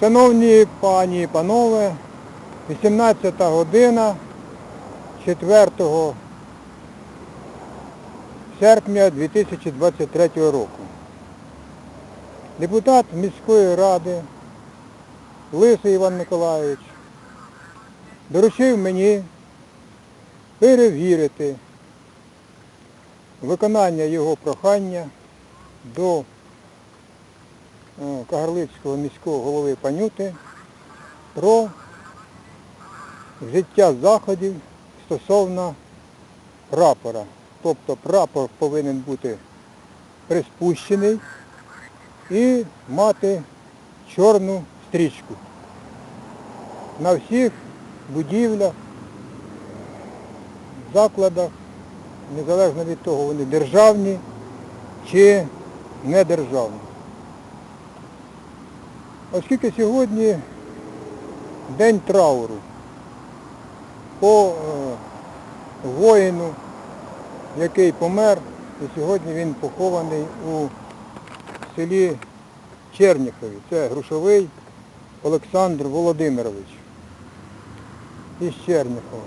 Шановні пані і панове, 18 година 4 серпня 2023 року. Депутат міської ради Лисий Іван Миколаївич доручив мені перевірити виконання його прохання до Кагарлицького міського голови Панюти про вжиття заходів стосовно прапора. Тобто прапор повинен бути приспущений і мати чорну стрічку на всіх будівлях, закладах, незалежно від того, вони державні чи недержавні. Оскільки сьогодні день трауру по е, воїну, який помер, і сьогодні він похований у селі Черніхові. Це Грушовий Олександр Володимирович із Черніхова.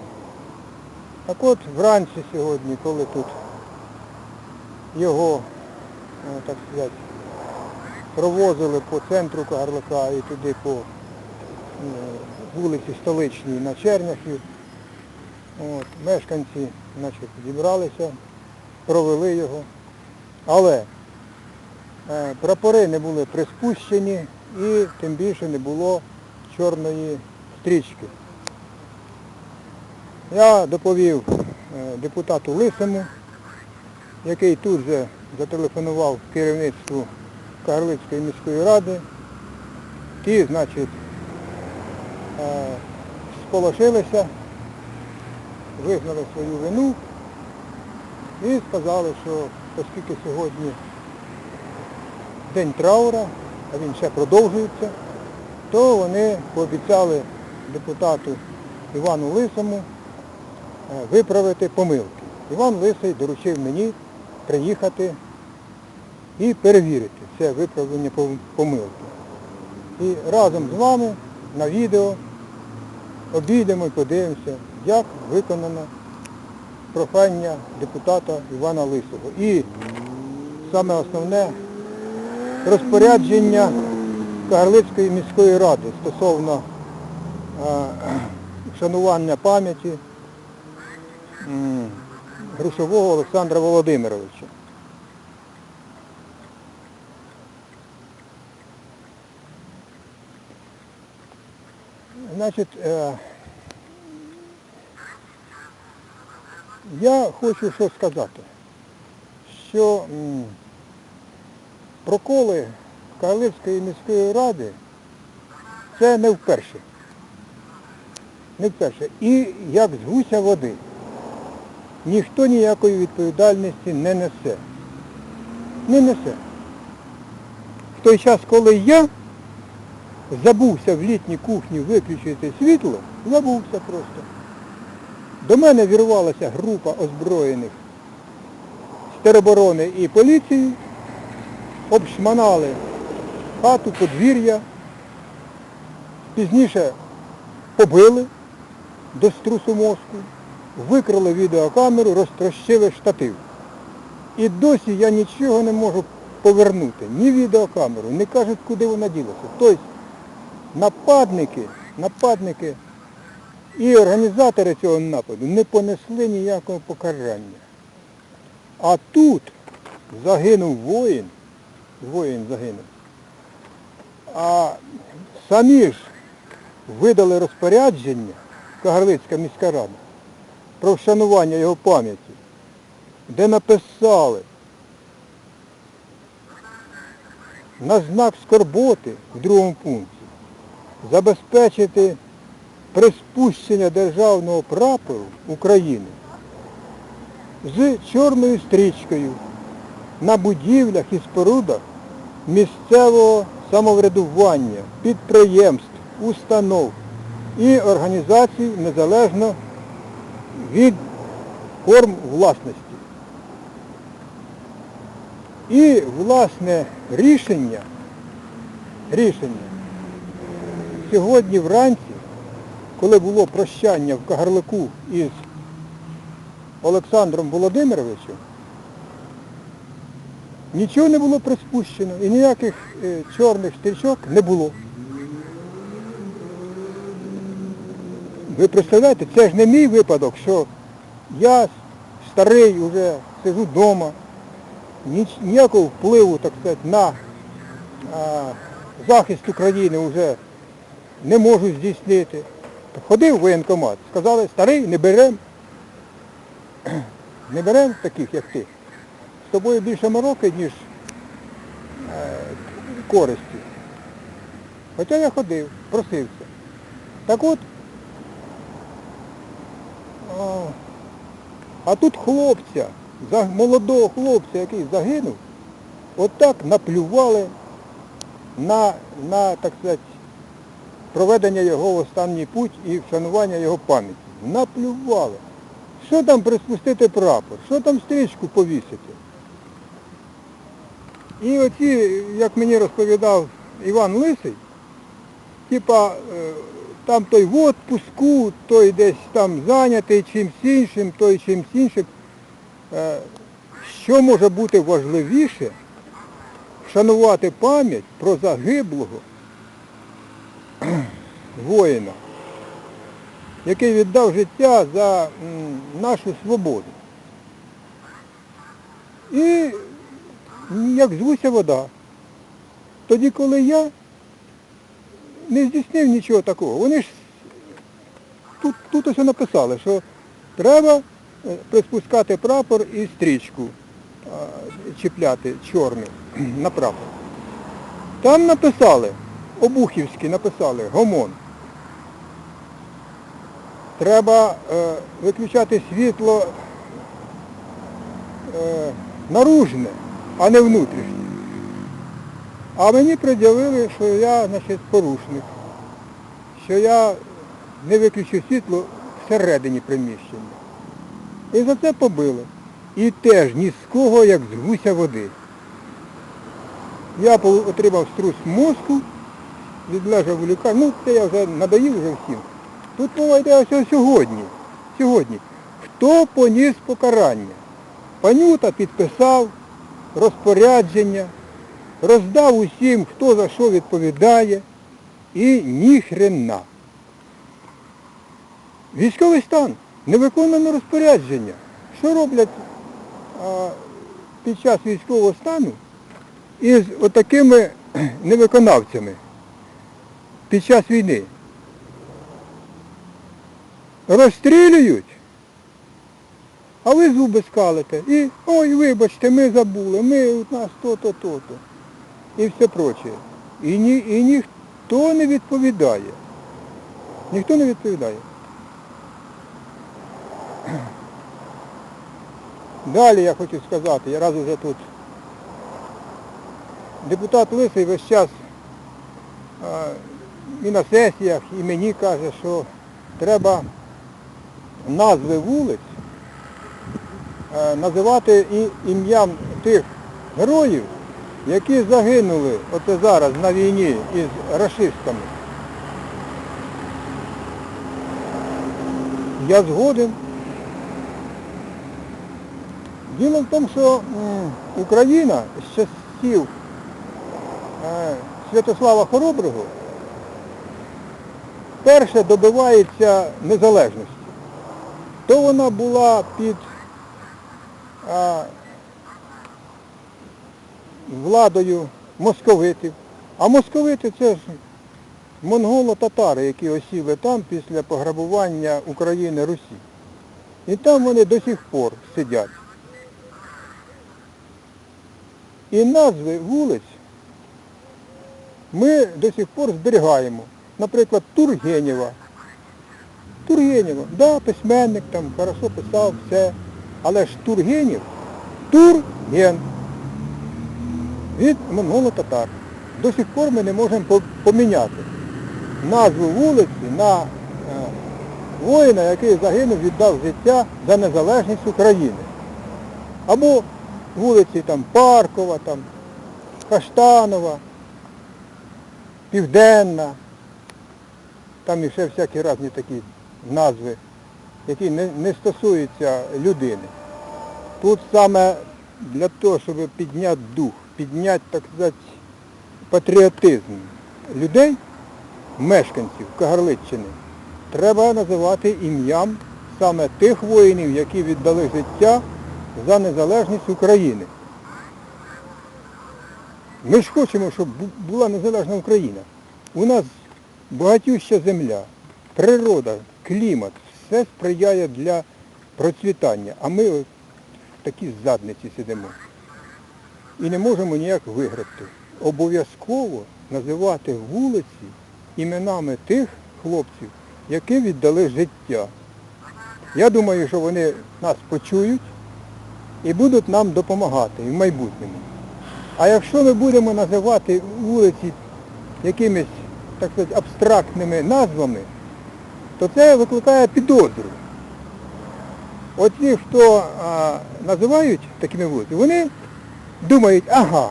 Так от вранці сьогодні, коли тут його, е, так сказати, провозили по центру Кагарлика і туди по е, вулиці Столичній на Черняхів, мешканці зібралися, провели його. Але е, прапори не були приспущені і тим більше не було чорної стрічки. Я доповів е, депутату Лисому, який тут же зателефонував керівництву Кагарлицької міської ради. Ті, значить, е, сполошилися, визнали свою вину і сказали, що оскільки сьогодні день траура, а він ще продовжується, то вони пообіцяли депутату Івану Лисому е, виправити помилки. Іван Лисий доручив мені приїхати і перевірити це виправлення пом- помилки. І разом з вами на відео обійдемо і подивимося, як виконано прохання депутата Івана Лисого. І саме основне розпорядження Кагарлицької міської ради стосовно е, шанування пам'яті Грушового Олександра Володимировича. Значить, е, я хочу що сказати, що проколи Кагарлицької міської ради це не вперше. Не вперше. І як з гуся води. Ніхто ніякої відповідальності не несе. Не несе. В той час, коли я забувся в літній кухні виключити світло, забувся просто. До мене вірвалася група озброєних з тероборони і поліції, обшманали хату, подвір'я, пізніше побили до струсу мозку, викрали відеокамеру, розтрощили штатив. І досі я нічого не можу повернути, ні відеокамеру, не кажуть, куди вона ділася. Тобто нападники, нападники і організатори цього нападу не понесли ніякого покарання. А тут загинув воїн, воїн загинув. А самі ж видали розпорядження, Кагарлицька міська рада, про вшанування його пам'яті, де написали на знак скорботи в другому пункті забезпечити приспущення державного прапору України з чорною стрічкою на будівлях і спорудах місцевого самоврядування, підприємств, установ і організацій незалежно від форм власності. І, власне, рішення, рішення сьогодні вранці, коли було прощання в Кагарлику із Олександром Володимировичем, нічого не було приспущено і ніяких е, чорних стрічок не було. Ви представляєте, це ж не мій випадок, що я старий вже сижу вдома, ніякого впливу, так сказати, на а, захист України вже не можу здійснити. Ходив в воєнкомат, сказали, старий, не беремо. Не беремо таких, як ти. З тобою більше мороки, ніж е, користі. Хоча я ходив, просився. Так от, а, а тут хлопця, за- молодого хлопця, який загинув, отак наплювали на, на, так сказати, проведення його в останній путь і вшанування його пам'яті. Наплювали. Що там приспустити прапор? Що там стрічку повісити? І оці, як мені розповідав Іван Лисий, типа е, там той в отпуску, той десь там зайнятий чимсь іншим, той чимсь іншим. Е, Що може бути важливіше вшанувати пам'ять про загиблого воїна, який віддав життя за нашу свободу. І як звуся вода. Тоді, коли я не здійснив нічого такого, вони ж тут, тут ось написали, що треба е, приспускати прапор і стрічку чіпляти чорну на прапор. Там написали, Обухівські написали, гомон. Треба е, виключати світло е, наружне, а не внутрішнє. А мені пред'явили, що я, значить, порушник, що я не виключив світло всередині приміщення. І за це побили. І теж ні з кого, як з гуся води. Я отримав струс мозку, відлежав у лікарні. Ну, це я вже надоїв вже всім. Тут мова йде ось сьогодні. Сьогодні. Хто поніс покарання? Панюта підписав розпорядження, роздав усім, хто за що відповідає, і ніхрена. Військовий стан, не виконано розпорядження. Що роблять а, під час військового стану із отакими невиконавцями під час війни? Розстрілюють, а ви зуби скалите. І ой, вибачте, ми забули, ми у нас то-то, то-то. І все проче. І, ні, і ніхто не відповідає. Ніхто не відповідає. Далі я хочу сказати, я раз уже тут. Депутат Лисий весь час і на сесіях, і мені каже, що треба назви вулиць е, називати і ім'ям тих героїв, які загинули оце зараз на війні із рашистами. Я згоден. Діло в тому, що Україна з часів е, Святослава Хороброго перше добивається незалежності. То вона була під а, владою московитів. А московити це ж монголо-татари, які осіли там після пограбування України Русі. І там вони до сих пор сидять. І назви вулиць ми до сих пор зберігаємо. Наприклад, Тургенєва. Тургенєва, да, письменник там, хорошо писав, все. Але ж Тургенєв, Турген від монголо-татар. До сих пор ми не можемо поміняти назву вулиці на е, воїна, який загинув, віддав життя за незалежність України. Або вулиці там Паркова, там, Каштанова, Південна. Там іще всякі різні такі назви, які не, не стосуються людини. Тут саме для того, щоб підняти дух, підняти, так сказати, патріотизм людей, мешканців Кагарличчини, треба називати ім'ям саме тих воїнів, які віддали життя за незалежність України. Ми ж хочемо, щоб була незалежна Україна. У нас багатюща земля, природа, клімат, все сприяє для процвітання. А ми такі задниці сидимо. І не можемо ніяк виграти. Обов'язково називати вулиці іменами тих хлопців, які віддали життя. Я думаю, що вони нас почують і будуть нам допомагати в майбутньому. А якщо ми будемо називати вулиці якимись, так сказати, абстрактними назвами, то це викликає підозру. Оті, хто а, називають такими вулицями, вони думають, ага,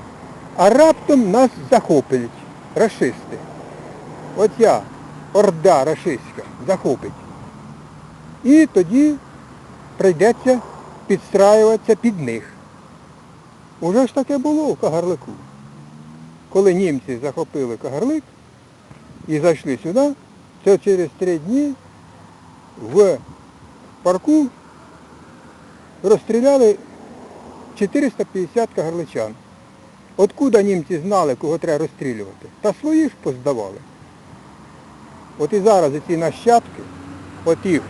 а раптом нас захоплять рашисти. Оця орда рашистська захопить. І тоді прийдеться підстраюватися під них. Уже ж таке було в Кагарлику. Коли німці захопили Кагарлик і зайшли сюди, то через три дні в парку розстріляли 450 кагарличан. Откуда німці знали, кого треба розстрілювати? Та свої ж поздавали. От і зараз ці нащадки, отих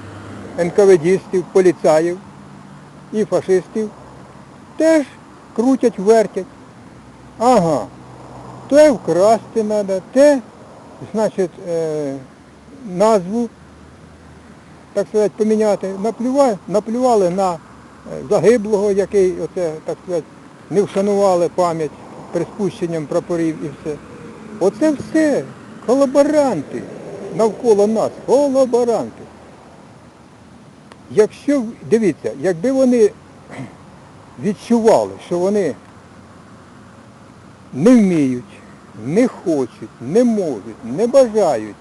НКВДістів, поліцаїв і фашистів, теж крутять, вертять. Ага, те вкрасти треба, те, значить, е, назву, так сказати, поміняти. Наплювали, наплювали на е, загиблого, який, оце, так сказати, не вшанували пам'ять приспущенням прапорів і все. Оце все колаборанти навколо нас, колаборанти. Якщо, дивіться, якби вони відчували, що вони не вміють, не хочуть, не можуть, не бажають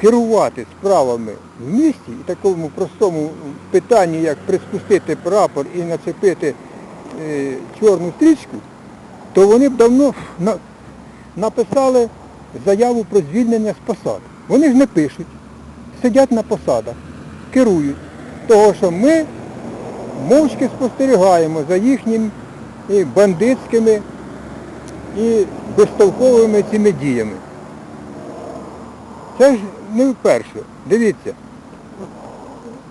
керувати справами в місті і такому простому питанні, як приспустити прапор і нацепити е, чорну стрічку, то вони б давно на- написали заяву про звільнення з посад. Вони ж не пишуть, сидять на посадах, керують. Того, що ми мовчки спостерігаємо за їхніми бандитськими і безтолковими цими діями. Це ж не вперше. Дивіться,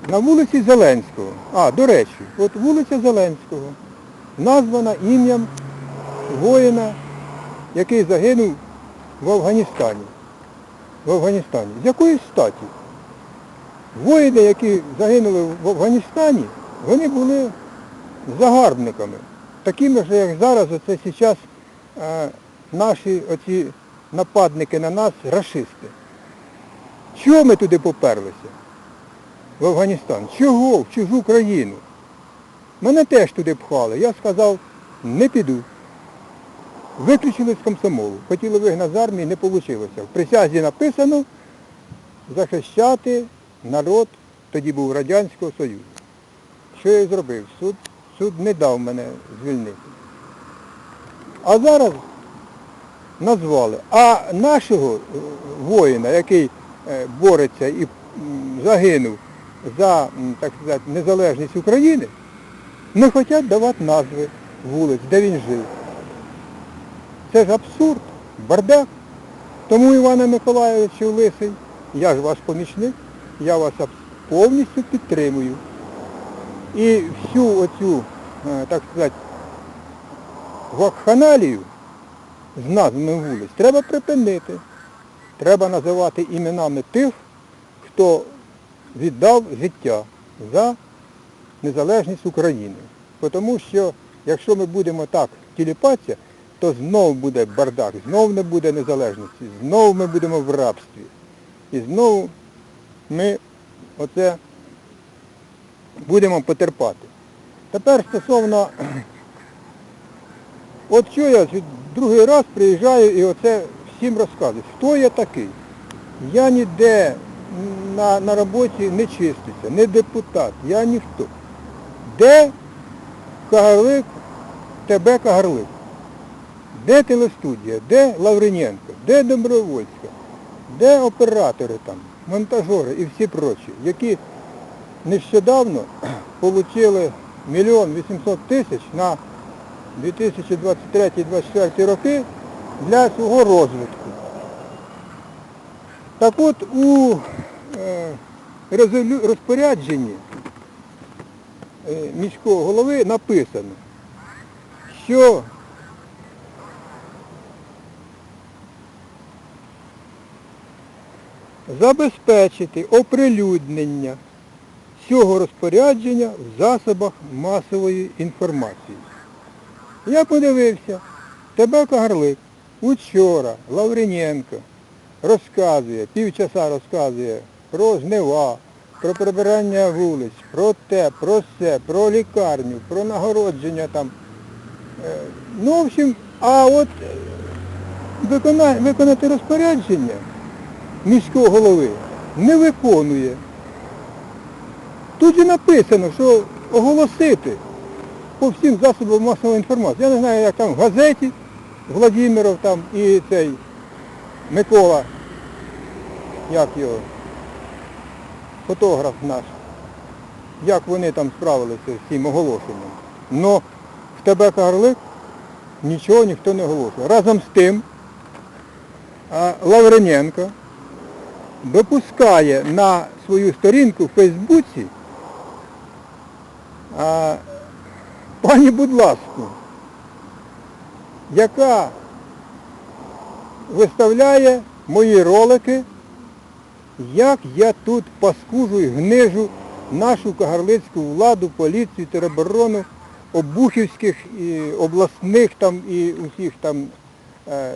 на вулиці Зеленського, а, до речі, от вулиця Зеленського названа ім'ям воїна, який загинув в Афганістані. В Афганістані. З якої статі? Воїни, які загинули в Афганістані, вони були загарбниками. Такими ж, як зараз, оце зараз наші оці нападники на нас, рашисти. Чого ми туди поперлися? В Афганістан? Чого? В чужу країну? Мене теж туди пхали. Я сказав, не піду. Виключили з комсомолу. Хотіли вигнати з армії, не вийшло. В присязі написано захищати народ, тоді був Радянського Союзу. Що я зробив? Суд, суд не дав мене звільнити. А зараз назвали. А нашого е, воїна, який е, бореться і загинув за, так сказати, незалежність України, не хочуть давати назви вулиць, де він жив. Це ж абсурд, бардак. Тому, Івана Миколаївичу Лисий, я ж ваш помічник, я вас повністю підтримую. І всю оцю, е, так сказати, вакханалію з назвами вулиць треба припинити. Треба називати іменами тих, хто віддав життя за незалежність України. Тому що якщо ми будемо так тіліпатися, то знову буде бардак, знову не буде незалежності, знову ми будемо в рабстві. І знову ми оце будемо потерпати. Тепер стосовно, от що я другий раз приїжджаю і оце всім розказують, хто я такий. Я ніде на, на роботі не чистився, не депутат, я ніхто. Де Кагарлик, тебе Кагарлик? Де телестудія, де Лавриненко, де Добровольська, де оператори там, монтажери і всі прочі, які нещодавно отримали мільйон 800 тисяч на 2023-2024 роки для свого розвитку. Так от у е, розпорядженні е, міського голови написано, що забезпечити оприлюднення цього розпорядження в засобах масової інформації. Я подивився, тебе Кагарлик учора Лавриненко розказує, півчаса розказує про жнива, про прибирання вулиць, про те, про все, про лікарню, про нагородження там. Е, Ну, в общем, а от е, виконати розпорядження міського голови не виконує. Тут же написано, що оголосити по всім засобам масової інформації. Я не знаю, як там в газеті Владимиров там і цей Микола, як його, фотограф наш, як вони там справилися з цим оголошенням. Но в тебе Карлик нічого ніхто не оголошує. Разом з тим Лаврененко допускає на свою сторінку в Фейсбуці пані будь ласку, яка виставляє мої ролики, як я тут паскужу і гнижу нашу кагарлицьку владу, поліцію, тероборону, обухівських і обласних там і усіх там е,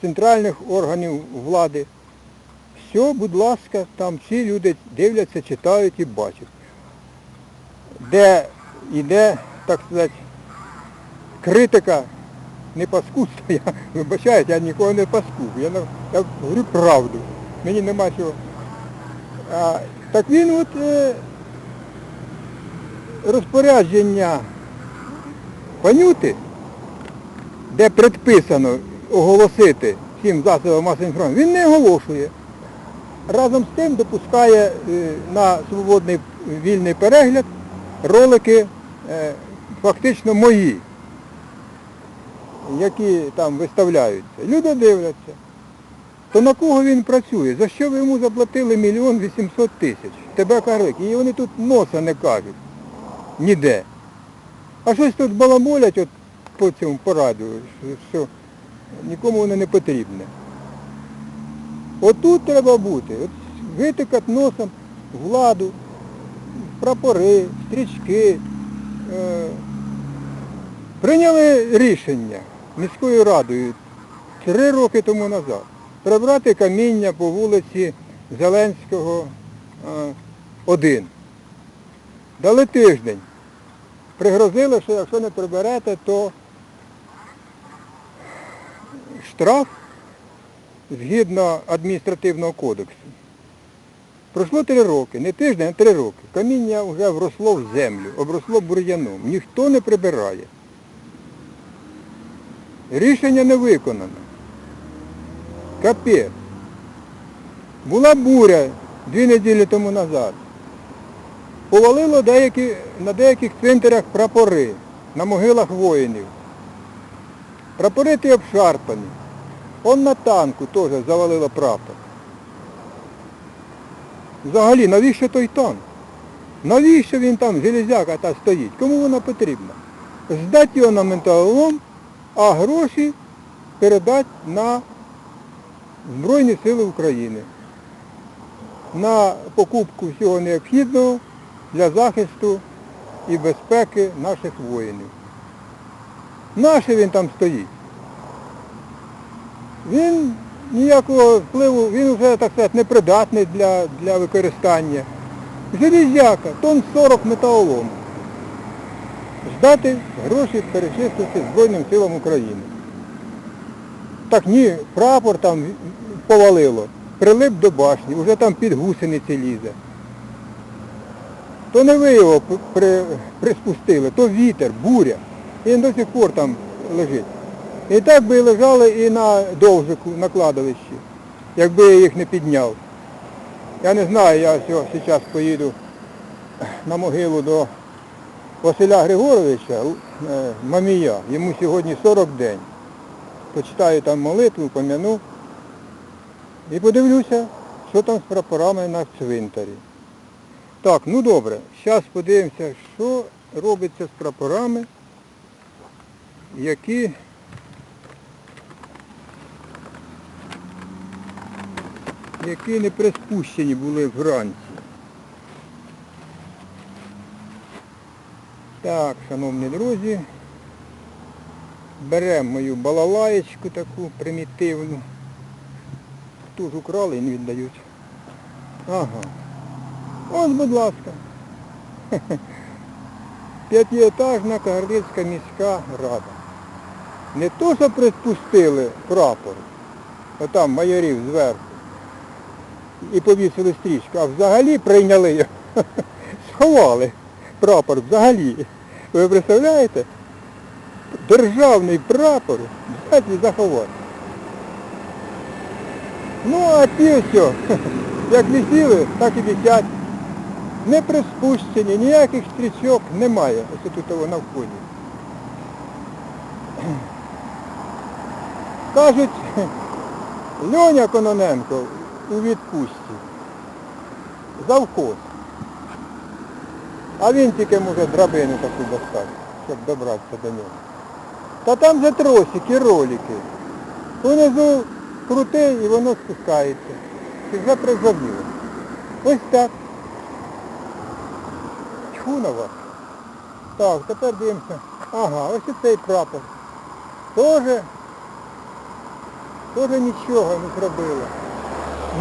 центральних органів влади. Все, будь ласка, там всі люди дивляться, читають і бачать. Де йде, так сказати, критика не паскудства, я вибачаюсь, я нікого не паскуд, я, я говорю правду. Мені нема чого. А, так він от е, розпорядження панюти, де предписано оголосити всім засобам масової інформації, він не оголошує. Разом з тим допускає е, на свободний вільний перегляд ролики е, фактично мої, які там виставляються. Люди дивляться. То на кого він працює? За що ви йому заплатили мільйон вісімсот тисяч? Тебе карлик. І вони тут носа не кажуть. Ніде. А щось тут баламолять от по цьому по радіо, що- що нікому воно не потрібне. Отут треба бути. От витикати носом владу, прапори, стрічки. Е, прийняли рішення міською радою три роки тому назад прибрати каміння по вулиці Зеленського е, 1. Дали тиждень. Пригрозили, що якщо не приберете, то штраф згідно адміністративного кодексу. Пройшло три роки, не тиждень, а три роки. Каміння вже вросло в землю, обросло бур'яном. Ніхто не прибирає. Рішення не виконано. Капець. Була буря дві неділі тому назад. Повалило деякі, на деяких цвинтарях прапори, на могилах воїнів. Прапори ті обшарпані. Он на танку теж завалило прапор. Взагалі, навіщо той танк? Навіщо він там, железяка та стоїть? Кому вона потрібна? Здати його на металолом, а гроші передати на Збройні Сили України. На покупку всього необхідного для захисту і безпеки наших воїнів. Наше він там стоїть. Він ніякого впливу, він вже, так сказати, непридатний для, для використання. Железяка, тонн 40 металолому. Ждати гроші перечислити Збройним силам України. Так ні, прапор там повалило, прилип до башні, вже там під гусениці лізе. То не ви його приспустили, то вітер, буря. І він до сих пор там лежить. І так би лежали і на довжику, на кладовищі, якби я їх не підняв. Я не знаю, я зараз поїду на могилу до Василя Григоровича, е, Мамія. Йому сьогодні 40 день. Почитаю там молитву, пом'яну і подивлюся, що там з прапорами на цвинтарі. Так, ну добре, зараз подивимося, що робиться з прапорами, які які не приспущені були вранці. Так, шановні друзі, беремо мою балалаєчку таку примітивну. Ту ж украли і не віддають. Ага. Ось, будь ласка. П'ятиетажна Кагарлицька міська рада. Не то, що приспустили прапор, отам майорів зверху, і повісили стрічку, а взагалі прийняли його, сховали прапор взагалі. Ви представляєте? Державний прапор взяти і заховати. Ну а ті ось, як висіли, так і висять. Не приспущені, ніяких стрічок немає. Ось тут того на вході. Кажуть, Льоня Кононенко у відпустці. Завхоз. А він тільки може драбину таку достати, щоб добратися до нього. Та там же тросики, ролики. Унизу крутий і воно спускається. І вже призабіло. Ось так. Вас. Так, тепер дивимося. Ага, ось і цей прапор. Тоже, тоже нічого не зробили.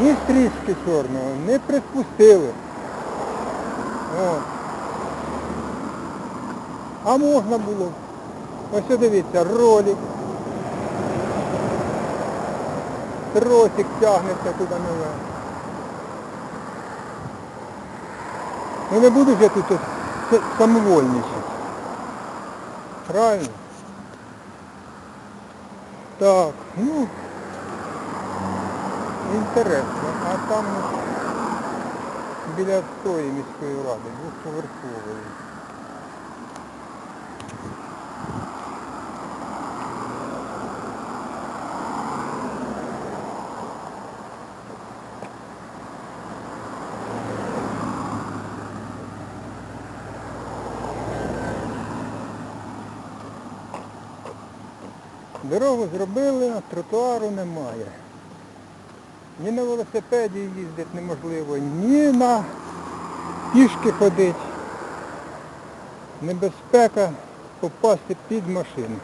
Ні стрічки чорного, не приспустили. А можна було. Ось дивіться, ролик. Тросик тягнеться туди наверх. Ну не буду ж я тут самовольничати. Правильно? Так, ну, інтересно. А там біля тої міської ради, двохповерхової. Дорогу зробили, а тротуару немає. Ні на велосипеді їздити неможливо, ні на пішки ходити. Небезпека попасти під машину.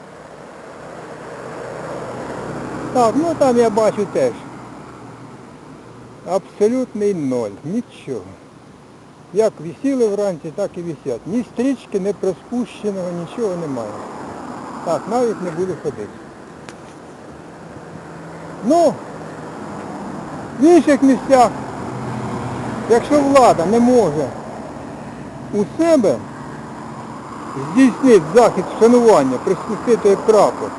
Так, ну там я бачу теж. Абсолютний ноль, нічого. Як висіли вранці, так і висять. Ні стрічки, ні приспущеного, нічого немає. Так, навіть не буду ходити. Ну, в інших місцях, якщо влада не може у себе здійснити захід вшанування, приспустити прапор,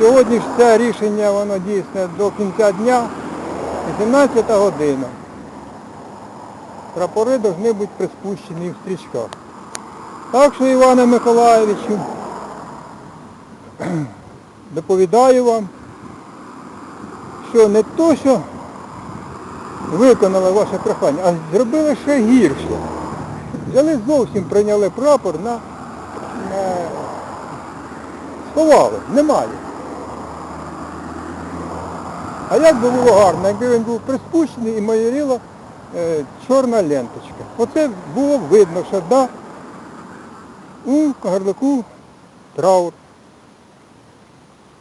сьогодні ж це рішення воно дійсне до кінця дня, 18 година. Прапори повинні бути приспущені в стрічках. Так що, Іване Миколаєвичу, доповідаю вам, що не то, що виконали ваше прохання, а зробили ще гірше. Взяли зовсім прийняли прапор на, на сховали, немає. А як би було гарно, якби він був приспущений і майоріла е, чорна ленточка. Оце було видно, що да, у Кагарлику траур.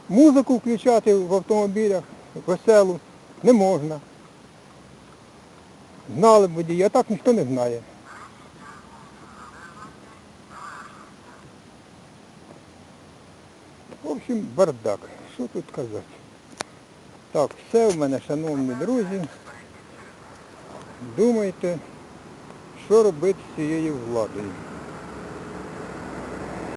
Музику включати в автомобілях веселу не можна. Знали б водії, а так ніхто не знає. В общем, бардак. Що тут казати? Так, все в мене, шановні друзі. Думайте, що робити з цією владою.